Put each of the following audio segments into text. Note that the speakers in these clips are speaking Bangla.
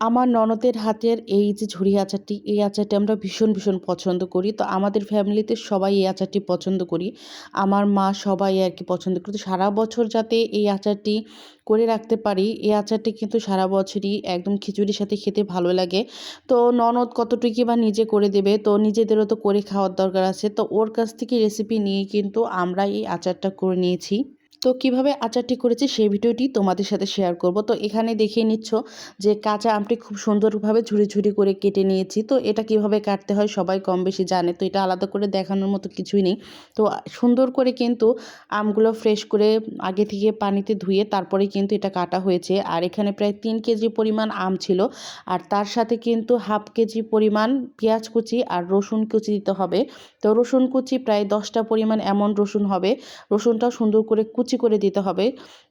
আমার ননদের হাতের এই যে ঝুড়ি আচারটি, এই আচারটি আমরা ভীষণ ভীষণ পছন্দ করি। তো আমাদের ফ্যামিলিতে সবাই এই আচারটি পছন্দ করি। আমার মা সবাই আর কি পছন্দ করি। তো সারা বছর যাতে এই আচারটি করে রাখতে পারি, এই আচারটি কিন্তু সারা বছরই একদম খিচুড়ির সাথে খেতে ভালো লাগে। তো ননদ কতটুকু বা নিজে করে দেবে, তো নিজেদেরও তো করে খাওয়ার দরকার আছে। তো ওর কাছ থেকে রেসিপি নিয়ে কিন্তু আমরা এই আচারটা করে নিয়েছি। তো কীভাবে আচারটি করেছি সেই ভিডিওটি তোমাদের সাথে শেয়ার করব। তো এখানে দেখিয়ে নিচ্ছ যে কাঁচা আমটি খুব সুন্দরভাবে ঝুড়ি ঝুড়ি করে কেটে নিয়েছি। তো এটা কীভাবে কাটতে হয় সবাই কম বেশি জানে, তো এটা আলাদা করে দেখানোর মতো কিছুই নেই। তো সুন্দর করে কিন্তু আমগুলো ফ্রেশ করে আগে থেকে পানিতে ধুয়ে তারপরে কিন্তু এটা কাটা হয়েছে। আর এখানে প্রায় তিন কেজি পরিমাণ আম ছিল। আর তার সাথে কিন্তু হাফ কেজি পরিমাণ পেঁয়াজ কুচি আর রসুন কুচি দিতে হবে। তো রসুন কুচি প্রায় দশটা পরিমাণ এমন রসুন হবে। রসুনটাও সুন্দর করে কুচি কুচি করে দিতে হবে।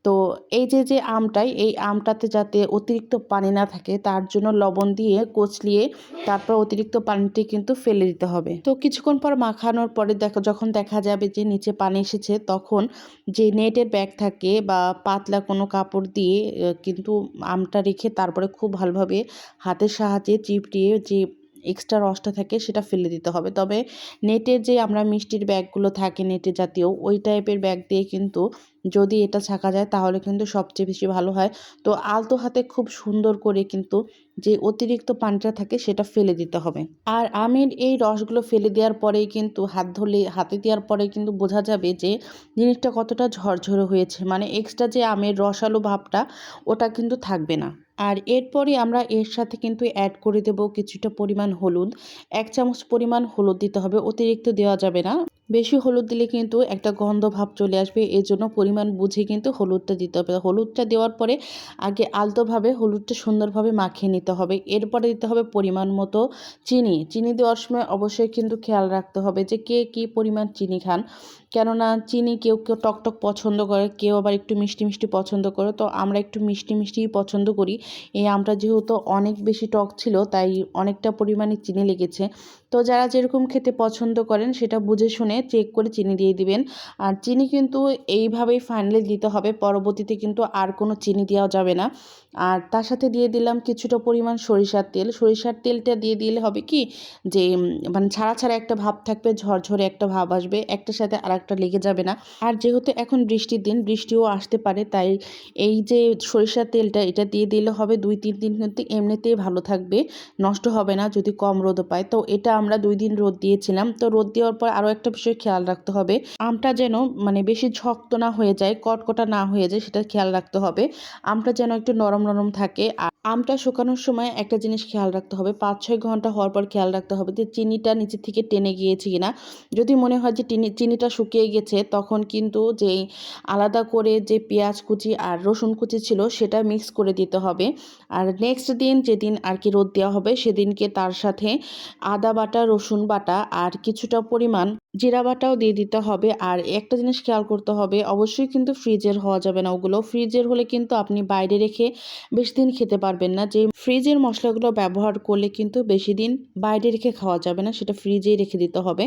তো এই যে যে আমটাই, এই আমটাতে যাতে অতিরিক্ত পানি না থাকে, তার জন্য লবণ দিয়ে কচলিয়ে তারপর অতিরিক্ত পানিটি কিন্তু ফেলে দিতে হবে। তো কিছুক্ষণ পর মাখানোর পরে দেখো, যখন দেখা যাবে যে নিচে পানি এসেছে, তখন যে নেটের ব্যাগ থাকে বা পাতলা কোনো কাপড় দিয়ে কিন্তু আমটা রেখে তারপরে খুব ভালোভাবে হাতের সাহায্যে চিপটিয়ে যে এক্সট্রা রসটা থাকে সেটা ফেলে দিতে হবে। তবে নেটের যে আমরা মিষ্টির ব্যাগগুলো থাকে নেটে জাতীয়, ওই টাইপের ব্যাগ দিয়ে কিন্তু যদি এটা ছাকা যায় তাহলে কিন্তু সবচেয়ে বেশি ভালো হয়। তো আলতো হাতে খুব সুন্দর করে কিন্তু যে অতিরিক্ত পানিটা থাকে সেটা ফেলে দিতে হবে। আর আমের এই রসগুলো ফেলে দেওয়ার পরেই কিন্তু হাত ধরলে, হাতে দেওয়ার পরে কিন্তু বোঝা যাবে যে জিনিসটা কতটা ঝরঝরে হয়েছে। মানে এক্সট্রা যে আমের রসালো ভাবটা ওটা কিন্তু থাকবে না। আর এরপরে আমরা এর সাথে কিন্তু অ্যাড করে দেব কিছুটা পরিমাণ হলুদ। এক চামচ পরিমাণ হলুদ দিতে হবে, অতিরিক্ত দেওয়া যাবে না। বেশি হলুদ দিলে কিন্তু একটা গন্ধ ভাব চলে আসবে, এর জন্য পরিমাণ বুঝে কিন্তু হলুদটা দিতে হবে। হলুদটা দেওয়ার পরে আগে আলতোভাবে হলুদটা সুন্দরভাবে মাখিয়ে নিতে হবে। এরপরে দিতে হবে পরিমাণ মতো চিনি। চিনি দেওয়ার সময় অবশ্যই কিন্তু খেয়াল রাখতে হবে যে কে কী পরিমাণ চিনি খান। কেননা চিনি কেউ কেউ টকটক পছন্দ করে, কেউ আবার একটু মিষ্টি মিষ্টি পছন্দ করে। তো আমরা একটু মিষ্টি মিষ্টিই পছন্দ করি। এই আমটা যেহেতু অনেক বেশি টক ছিল, তাই অনেকটা পরিমাণে চিনি লেগেছে। তো যারা যেরকম খেতে পছন্দ করেন, সেটা বুঝে শুনে চেক করে চিনি দিয়ে দিবেন। আর চিনি কিন্তু এইভাবেই ফাইনালি দিতে হবে, পরবর্তীতে কিন্তু আর কোনো চিনি দেওয়া যাবে না। আর তার সাথে দিয়ে দিলাম কিছুটা পরিমাণ সরিষার তেল। সরিষার তেলটা দিয়ে দিলে হবে কি, যে মানে ছাড়া ছাড়া একটা ভাব থাকবে, ঝরঝরে একটা ভাব আসবে, একটার সাথে আর একটা লেগে যাবে না। আর যেহেতু এখন বৃষ্টির দিন, বৃষ্টিও আসতে পারে, তাই এই যে সরিষার তেলটা, এটা দিয়ে দিলে হবে দুই, তিন দিন কিন্তু এমনিতেই ভালো থাকবে, নষ্ট হবে না যদি কম রোদ পায়। তো এটা আমরা দুই দিন রোদ দিয়েছিলাম, তো রোদ দেওয়ার পর আরও একটা বিষয় খেয়াল রাখতে হবে, আমটা যেন মানে বেশি শক্ত না হয়ে যায়, কটকটা না হয়ে যায় সেটা খেয়াল রাখতে হবে, আমটা যেন একটু নরম নরম থাকে, আর আমটা শুকানোর সময় একটা জিনিস খেয়াল রাখতে হবে পাঁচ ছয় ঘণ্টা হওয়ার পর খেয়াল রাখতে হবে যে চিনিটা নিচে থেকে টেনে গিয়েছে কিনা, যদি মনে হয় যে চিনি চিনিটা শুকিয়ে গেছে তখন কিন্তু যেই আলাদা করে যে পেঁয়াজ কুচি আর রসুন কুচি ছিল সেটা মিক্স করে দিতে হবে আর নেক্সট দিন যেদিন আর কি রোদ দেওয়া হবে, সেদিনকে তার সাথে আদা বাটা, রসুন বাটা আর কিছুটা পরিমাণ জিরা বাটাও দিয়ে দিতে হবে। আর একটা জিনিস খেয়াল করতে হবে, অবশ্যই কিন্তু ফ্রিজের হওয়া যাবে না ওগুলো। ফ্রিজের হলে কিন্তু আপনি বাইরে রেখে বেশি দিন খেতে পারবেন না। যে ফ্রিজের মশলাগুলো ব্যবহার করলে কিন্তু বেশি দিন বাইরে রেখে খাওয়া যাবে না, সেটা ফ্রিজেই রেখে দিতে হবে।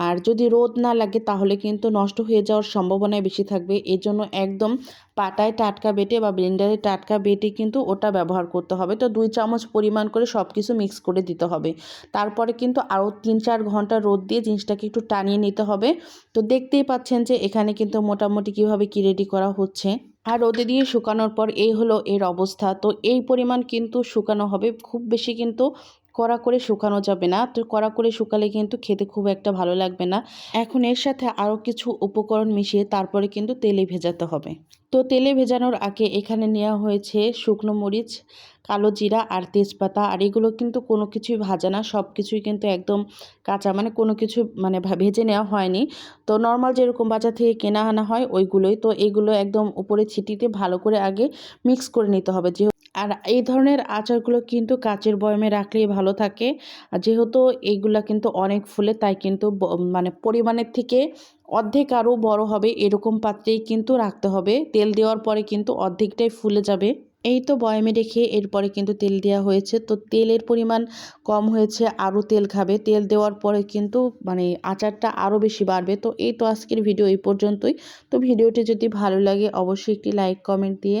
আর যদি রোদ না লাগে তাহলে কিন্তু নষ্ট হয়ে যাওয়ার সম্ভাবনাই বেশি থাকবে। এর জন্য একদম পাটায় টাটকা বেটে বা ব্লেন্ডারে টাটকা বেটে কিন্তু ওটা ব্যবহার করতে হবে। তো দুই চামচ পরিমাণ করে সব কিছু মিক্স করে দিতে হবে। তারপরে কিন্তু আরও তিন চার ঘণ্টা রোদ দিয়ে জিনিসটাকে একটু টানিয়ে নিতে হবে। তো দেখতেই পাচ্ছেন যে এখানে কিন্তু মোটামুটি কীভাবে কী রেডি করা হচ্ছে। আর রোদে দিয়ে শুকানোর পর এই হলো এর অবস্থা। তো এই পরিমাণ কিন্তু শুকানো হবে। খুব বেশি কিন্তু কড়া করে শুকানো যাবে না। তো কড়া করে শুকালে কিন্তু খেতে খুব একটা ভালো লাগবে না। এখন এর সাথে আরও কিছু উপকরণ মিশিয়ে তারপরে কিন্তু তেলে ভেজাতে হবে। তো তেলে ভেজানোর আগে এখানে নেওয়া হয়েছে শুকনো মরিচ, কালো জিরা আর তেজপাতা। আর এগুলো কিন্তু কোনো কিছুই ভাজা না। সব কিছুই কিন্তু একদম কাঁচা। মানে কোনো কিছু মানে ভেজে নেওয়া হয়নি। তো নর্মাল যেরকম বাজার থেকে কেনা আনা হয় ওইগুলোই। তো এগুলো একদম উপরে ছিটিতে ভালো করে আগে মিক্স করে নিতে হবে। যে আর এই ধরনের আচারগুলো কিন্তু কাচের বয়মে রাখলেই ভালো থাকে। যেহেতু এইগুলা কিন্তু অনেক ফুলে, তাই কিন্তু মানে পরিমাণের থেকে অর্ধেক আরও বড় হবে। এরকম পাত্রেই কিন্তু রাখতে হবে। তেল দেওয়ার পরে কিন্তু অর্ধেকটাই ফুলে যাবে। এই তো বয়ামে রেখে এরপরে কিন্তু তেল দেওয়া হয়েছে। তো তেলের পরিমাণ কম হয়েছে, আরও তেল খাবে। তেল দেওয়ার পরে কিন্তু মানে আচারটা আরও বেশি বাড়বে। তো এই তো আজকের ভিডিও এই পর্যন্তই। তো ভিডিওটি যদি ভালো লাগে, অবশ্যই একটি লাইক, কমেন্ট দিয়ে